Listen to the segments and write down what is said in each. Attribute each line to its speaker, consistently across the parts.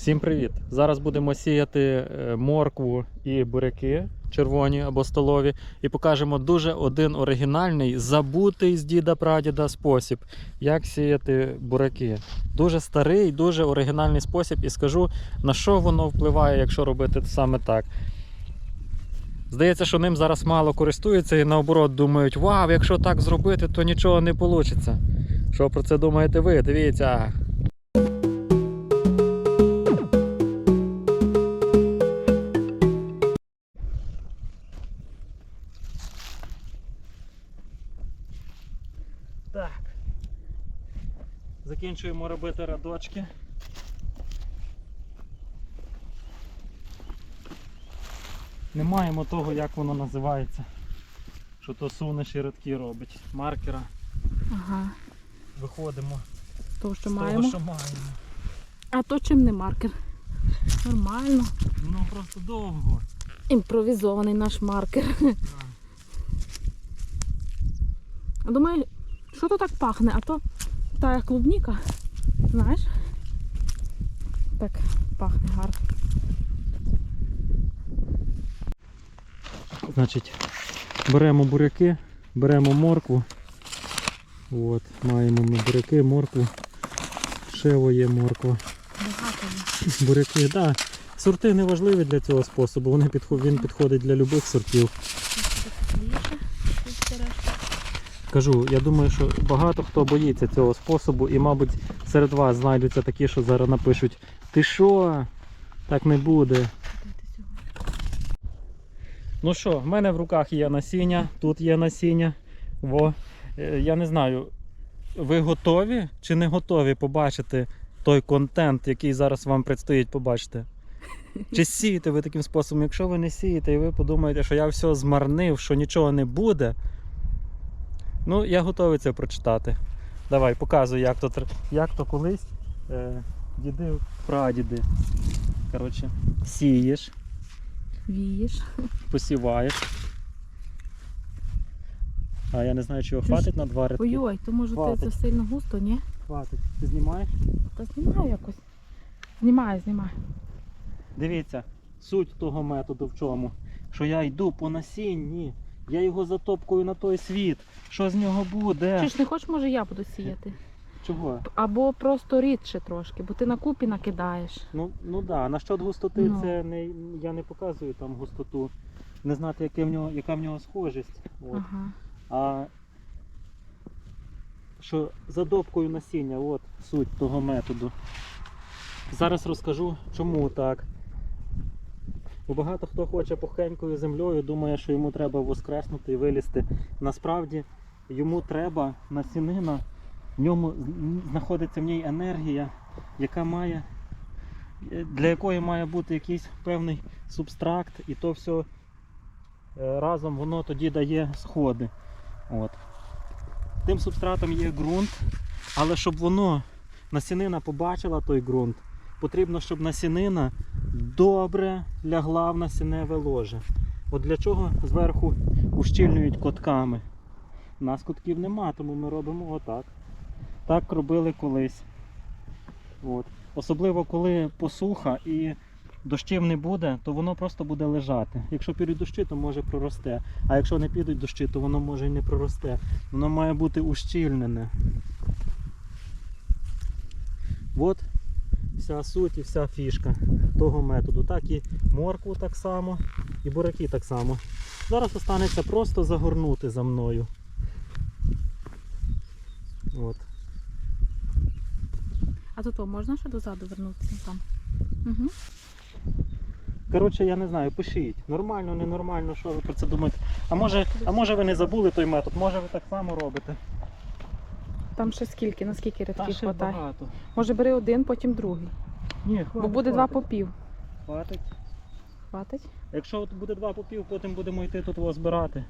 Speaker 1: Всім привіт! Зараз будемо сіяти е, моркву і буряки червоні або столові, і покажемо дуже один оригінальний, забутий з діда прадіда спосіб, як сіяти буряки. Дуже старий, дуже оригінальний спосіб, і скажу на що воно впливає, якщо робити саме так. Здається, що ним зараз мало користуються і наоборот думають, вау, якщо так зробити, то нічого не вийде. Що про це думаєте ви? Дивіться. Закінчуємо робити радочки. Не маємо того, як воно називається. Що то сунеш і радки робить. Маркера.
Speaker 2: Ага,
Speaker 1: Виходимо
Speaker 2: то що
Speaker 1: з
Speaker 2: маємо.
Speaker 1: того, що маємо.
Speaker 2: А то чим не маркер? Нормально.
Speaker 1: Ну просто довго.
Speaker 2: Імпровізований наш маркер. А Думаю, що то так пахне? А то та клубніка. Знаєш? Так пахне гарно.
Speaker 1: Значить, беремо буряки, беремо моркву. От, маємо ми буряки, моркву. Шево є морква.
Speaker 2: Багато.
Speaker 1: Буряки, так. Да. Сорти не важливі для цього способу. Вони підход- він підходить для будь-яких сортів. Кажу, я думаю, що багато хто боїться цього способу, і, мабуть, серед вас знайдуться такі, що зараз напишуть: Ти що? Так не буде. Ну що, в мене в руках є насіння, тут є насіння. Во. Е, Я не знаю, ви готові чи не готові побачити той контент, який зараз вам предстоїть побачити? Чи сієте ви таким способом? Якщо ви не сієте і ви подумаєте, що я все змарнив, що нічого не буде. Ну, я готовий це прочитати. Давай, показуй, як то, як то колись е, діди прадіди. Коротше, сієш,
Speaker 2: Вієш.
Speaker 1: посіваєш. А я не знаю, чи його
Speaker 2: Ти ж-
Speaker 1: хватить на два рядки.
Speaker 2: Ой-ой, то може ти
Speaker 1: Хватить.
Speaker 2: це сильно густо, ні?
Speaker 1: Хватить. Ти знімаєш?
Speaker 2: Та знімаю якось. Знімаю, знімаю.
Speaker 1: Дивіться, суть того методу в чому? Що я йду по насінні, я його затопкую на той світ. Що з нього буде?
Speaker 2: Чи ж не хочеш, може я буду сіяти?
Speaker 1: Чого?
Speaker 2: Або просто рідше трошки, бо ти на купі накидаєш.
Speaker 1: Ну, ну да, насчет густоти
Speaker 2: Ну.
Speaker 1: це не, я не показую там густоту. Не знати, яке в нього, яка в нього схожість. От.
Speaker 2: Ага.
Speaker 1: А що задобкою насіння, от суть того методу. Зараз розкажу, чому так. Бо багато хто хоче пухенькою землею, думає, що йому треба воскреснути і вилізти. Насправді йому треба насінина, в ньому знаходиться в ній енергія, яка має, е, для якої має бути якийсь певний субстракт, і то все разом воно тоді дає сходи. От. Тим субстратом є ґрунт, але щоб воно, насінина побачила той ґрунт, потрібно, щоб насінина добре лягла в насінневе ложе. От для чого зверху ущільнюють котками. У нас котків нема, тому ми робимо отак. Так робили колись. От. Особливо коли посуха і дощів не буде, то воно просто буде лежати. Якщо підуть дощі, то може проросте. А якщо не підуть дощі, то воно може і не проросте. Воно має бути ущільнене. От вся суть і вся фішка того методу. Так і моркву так само, і бураки так само. Зараз останеться просто загорнути за мною. От.
Speaker 2: А тут можна ще дозаду вернутися там? Угу.
Speaker 1: Коротше, я не знаю, пишіть. Нормально, ненормально, що ви про це думаєте. А може, а може ви не забули той метод, може ви так само робите.
Speaker 2: Там ще скільки, наскільки рядків
Speaker 1: ще
Speaker 2: хватає?
Speaker 1: багато.
Speaker 2: Може бери один, потім другий.
Speaker 1: Ні,
Speaker 2: Бо
Speaker 1: хватить,
Speaker 2: буде два
Speaker 1: хватить.
Speaker 2: попів.
Speaker 1: Хватить.
Speaker 2: Хватить?
Speaker 1: Якщо от буде два попів, потім будемо йти тут його збирати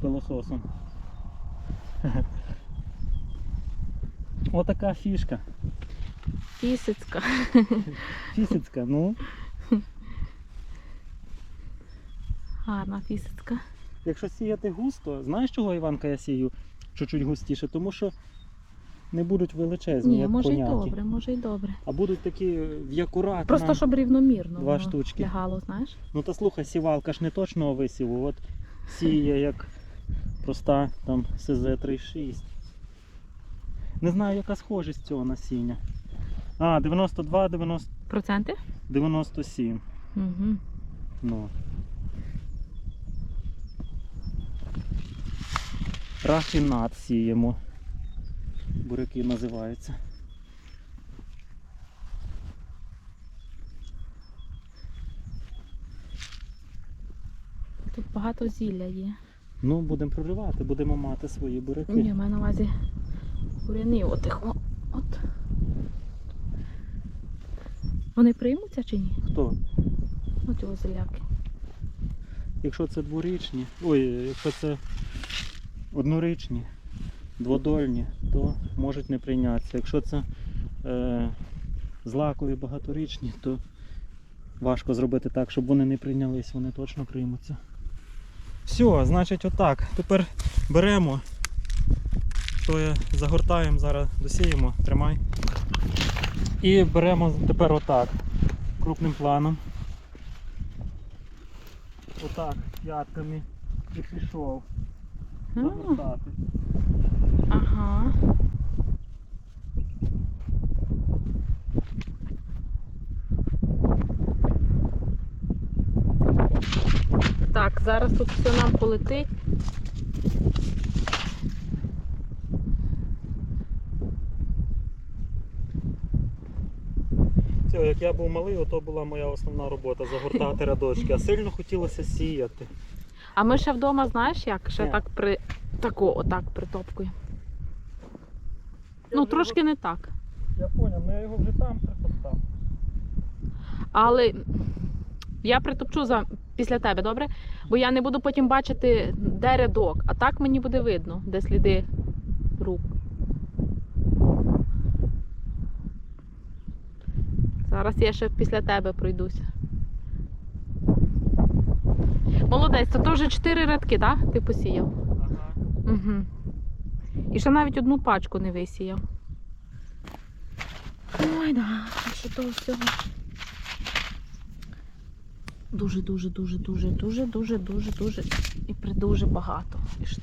Speaker 1: пилососом. Отака фішка.
Speaker 2: Фісицька.
Speaker 1: Фісицька, ну.
Speaker 2: Гарна фісицька.
Speaker 1: Якщо сіяти густо, знаєш чого, Іванка, я сію чуть-чуть густіше? Тому що не будуть величезні,
Speaker 2: Ні,
Speaker 1: як
Speaker 2: може
Speaker 1: коняки.
Speaker 2: добре, може й добре.
Speaker 1: А будуть такі в акуратно.
Speaker 2: Просто щоб рівномірно
Speaker 1: Два
Speaker 2: воно
Speaker 1: штучки.
Speaker 2: лягало, знаєш?
Speaker 1: Ну та слухай, сівалка ж не точного висіву, от сіє як проста там СЗ-36. Не знаю, яка схожість цього насіння. А, 92, 90,
Speaker 2: Проценти?
Speaker 1: 97.
Speaker 2: Угу.
Speaker 1: Ну. Рафінат сіємо. Буряки називаються.
Speaker 2: Тут багато зілля є.
Speaker 1: Ну, будемо проривати, будемо мати свої буряки.
Speaker 2: Ні, я маю на увазі буряни отих. О, от. Вони приймуться чи ні?
Speaker 1: Хто?
Speaker 2: От його зіляки.
Speaker 1: Якщо це дворічні, ой, якщо це однорічні, дводольні, то можуть не прийнятися. Якщо це е, злакові багаторічні, то важко зробити так, щоб вони не прийнялись, вони точно приймуться. Все, значить отак. Тепер беремо, то я загортаємо, зараз досіємо, тримай. І беремо тепер отак, крупним планом. Отак, п'ятками і пішов загортати.
Speaker 2: Ага. Так, зараз тут все нам полетить.
Speaker 1: Все, як я був малий, ото була моя основна робота загортати рядочки, а сильно хотілося сіяти.
Speaker 2: А ми ще вдома, знаєш як? Ще
Speaker 1: Ні.
Speaker 2: так при тако, отак притопкуємо. Ну, трошки не так.
Speaker 1: Я зрозумів, ну я його вже там притоптав.
Speaker 2: Але я притопчу за... після тебе, добре? Бо я не буду потім бачити, де рядок. А так мені буде видно, де сліди рук. Зараз я ще після тебе пройдуся. Молодець, то вже чотири рядки, так? Ти посіяв?
Speaker 1: Ага.
Speaker 2: Угу. І ще навіть одну пачку не висіяв. Ой, да, що того всього. Дуже, дуже, дуже, дуже, дуже, дуже, дуже, дуже і придуже багато. І ж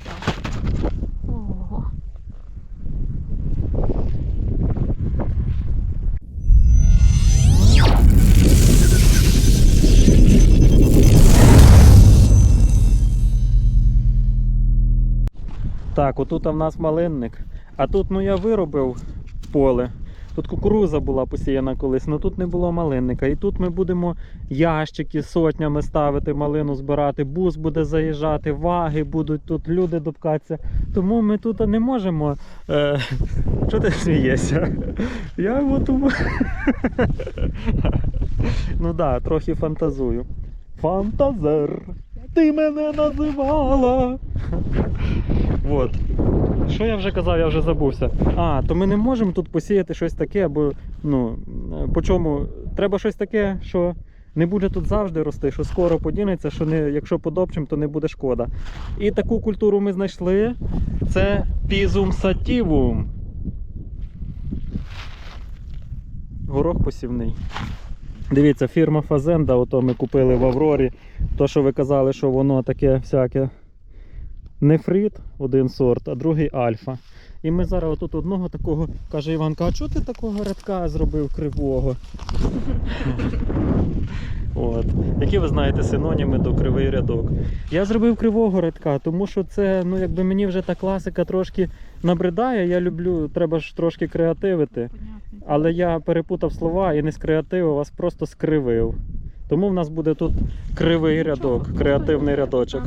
Speaker 2: Так,
Speaker 1: отут в нас малинник. А тут ну я виробив поле. Тут кукуруза була посіяна колись, але тут не було малинника. І тут ми будемо ящики сотнями ставити, малину збирати, бус буде заїжджати, ваги будуть тут, люди допкатися. Тому ми тут не можемо. Е... Що ти смієшся? Я от. Ну так, трохи фантазую. Фантазер, ти мене називала. От. Що я вже казав, я вже забувся. А, то ми не можемо тут посіяти щось таке, бо ну, по чому треба щось таке, що не буде тут завжди рости, що скоро подінеться, що не, якщо подобчим, то не буде шкода. І таку культуру ми знайшли. Це пізум сатівум. Горох посівний. Дивіться, фірма Фазенда, ото ми купили в Аврорі. То, що ви казали, що воно таке всяке нефрит, один сорт, а другий альфа. І ми зараз отут одного такого, каже Іванка, а чого ти такого рядка зробив кривого? От. Які ви знаєте синоніми до кривий рядок? Я зробив кривого рядка, тому що це, ну якби мені вже та класика трошки набридає. Я люблю, треба ж трошки креативити. Але я перепутав слова і не скреативив, вас просто скривив. Тому в нас буде тут кривий рядок, креативний рядочок.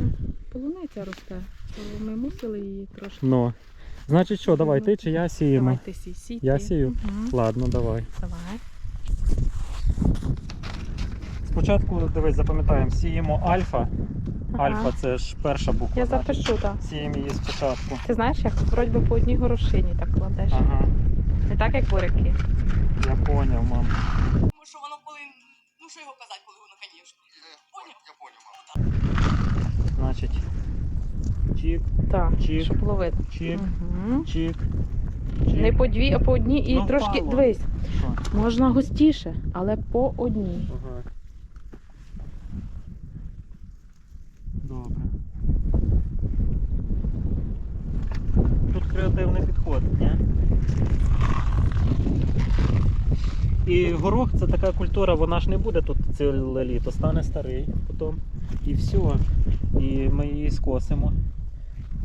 Speaker 2: Полуниця росте. То ми мусили її трошки.
Speaker 1: Ну. Значить що, давай ти чи я сіємо?
Speaker 2: Давай ти сій, сій
Speaker 1: Я
Speaker 2: ти.
Speaker 1: сію?
Speaker 2: Мгм.
Speaker 1: Ладно, давай.
Speaker 2: Давай.
Speaker 1: Спочатку дивись, запам'ятаємо, сіємо альфа.
Speaker 2: Ага.
Speaker 1: Альфа це ж перша буква.
Speaker 2: Я запишу, так.
Speaker 1: Сіємо її спочатку.
Speaker 2: Ти знаєш, як вроді би по одній горошині так кладеш.
Speaker 1: Ага,
Speaker 2: Не так, як буряки.
Speaker 1: я поняв, мам.
Speaker 3: Тому що воно коли, ну що його казати, коли воно, звісно. Поняв?
Speaker 4: Я понял, мама.
Speaker 1: Значить, чік,
Speaker 2: Так,
Speaker 1: Чик.
Speaker 2: щоб видно.
Speaker 1: чік,
Speaker 2: Угу.
Speaker 1: чік. Чи-
Speaker 2: Не по дві, а по одній і
Speaker 1: Ну,
Speaker 2: трошки.
Speaker 1: впало.
Speaker 2: Дивись,
Speaker 1: Що?
Speaker 2: можна густіше, але по одній.
Speaker 1: Ага. Добре. Тут креативний підход, ні? І горох це така культура, вона ж не буде тут ціле літо, стане старий потім. І все. І ми її скосимо.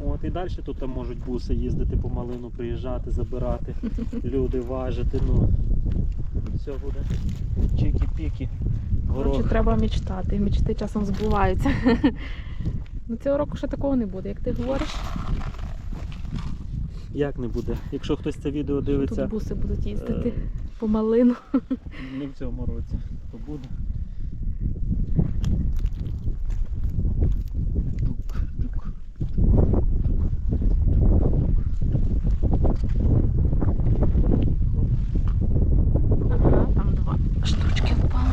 Speaker 1: От, і далі тут там можуть буси їздити по малину, приїжджати, забирати, люди важити. Ну, все буде. Чики-піки.
Speaker 2: Коротше, треба мечтати. І мечти часом збуваються. Ну, цього року ще такого не буде, як ти говориш,
Speaker 1: Як не буде? Якщо хтось це відео дивиться
Speaker 2: тут буси будуть їздити
Speaker 1: е,
Speaker 2: по малину.
Speaker 1: не в цьому році, то буде.
Speaker 2: Ага, там два штучки впало.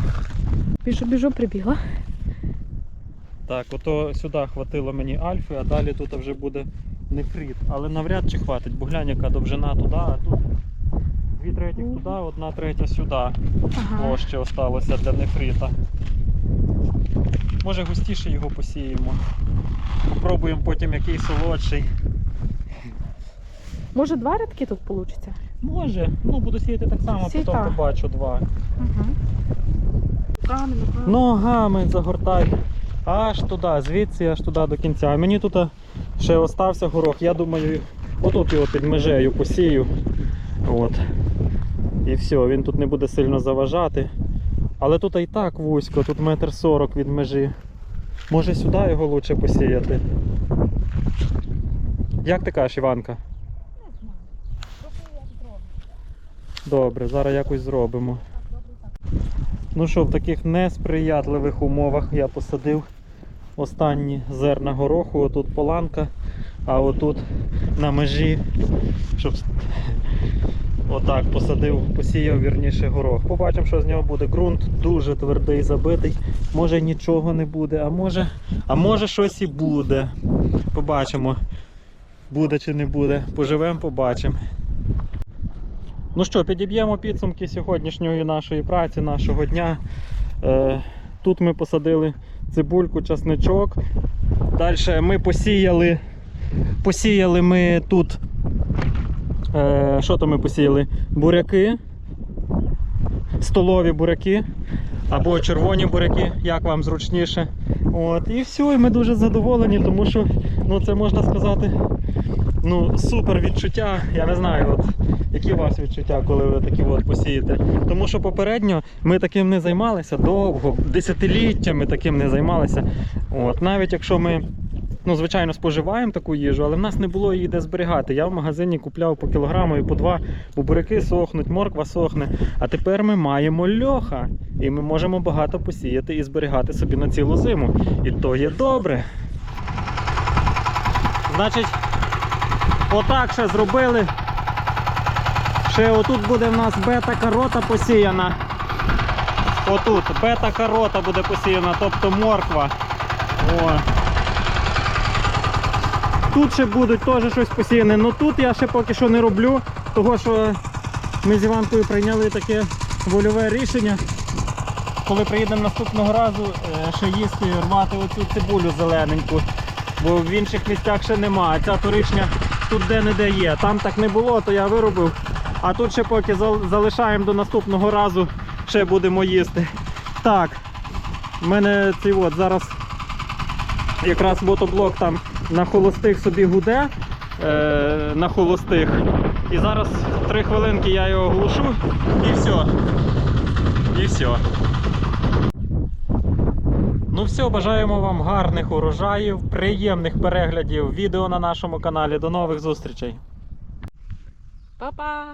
Speaker 2: Біжу, біжу, прибігла.
Speaker 1: Так, ото сюди хватило мені альфи, а далі тут вже буде нефрит. Але навряд чи хватить, бо глянь, яка довжина туди, а тут дві третіх туди, одна третя сюди.
Speaker 2: Ага.
Speaker 1: О, ще осталося для нефрита. Може густіше його посіємо. Попробуємо потім який солодший.
Speaker 2: Може, два рядки тут вийде?
Speaker 1: Може, ну буду сіяти так само,
Speaker 2: Сій
Speaker 1: потім побачу два.
Speaker 2: Угу. Руками, ногами.
Speaker 1: Ногами загортай. Аж туди, звідси аж туди до кінця. А мені тут ще остався горох. Я думаю, отут його під межею посію. От. І все, він тут не буде сильно заважати. Але тут і так вузько, тут метр сорок від межі. Може сюди його краще посіяти. Як ти кажеш, Іванка? Добре, зараз якось зробимо. Ну що, в таких несприятливих умовах я посадив останні зерна гороху. Отут поланка, а отут на межі, щоб отак посадив, посіяв вірніше горох. Побачимо, що з нього буде. Ґрунт дуже твердий, забитий. Може нічого не буде, а може, а може щось і буде. Побачимо, буде чи не буде. Поживемо, побачимо. Ну що, підіб'ємо підсумки сьогоднішньої нашої праці, нашого дня. Е, тут ми посадили цибульку, часничок. Далі ми посіяли. Посіяли ми тут. Е, що то ми посіяли? Буряки. Столові буряки. Або червоні буряки, як вам зручніше. От, і все, і ми дуже задоволені, тому що ну, це можна сказати ну, супер відчуття. Я не знаю, от, які у вас відчуття, коли ви такі от посієте. Тому що попередньо ми таким не займалися довго, десятиліттями таким не займалися. От, навіть якщо ми. Ну, звичайно, споживаємо таку їжу, але в нас не було її де зберігати. Я в магазині купляв по кілограму і по два, бо сохнуть, морква сохне. А тепер ми маємо льоха. І ми можемо багато посіяти і зберігати собі на цілу зиму. І то є добре. Значить, отак ще зробили. Ще отут буде в нас бета-карота посіяна. Отут бета-карота буде посіяна, тобто морква. О. Тут ще будуть теж щось посіяне. Ну тут я ще поки що не роблю, того що ми з Іванкою прийняли таке вольове рішення. Коли приїдемо наступного разу, е, ще їсти, рвати оцю цибулю зелененьку. Бо в інших місцях ще нема. А ця торичня тут де-не-де є. Там так не було, то я виробив. А тут ще поки залишаємо до наступного разу, ще будемо їсти. Так, в мене цей от зараз якраз мотоблок там на холостих собі гуде. Е, на холостих. І зараз три хвилинки я його глушу і все. І все. Ну все, бажаємо вам гарних урожаїв, приємних переглядів відео на нашому каналі. До нових зустрічей!
Speaker 2: Па-па!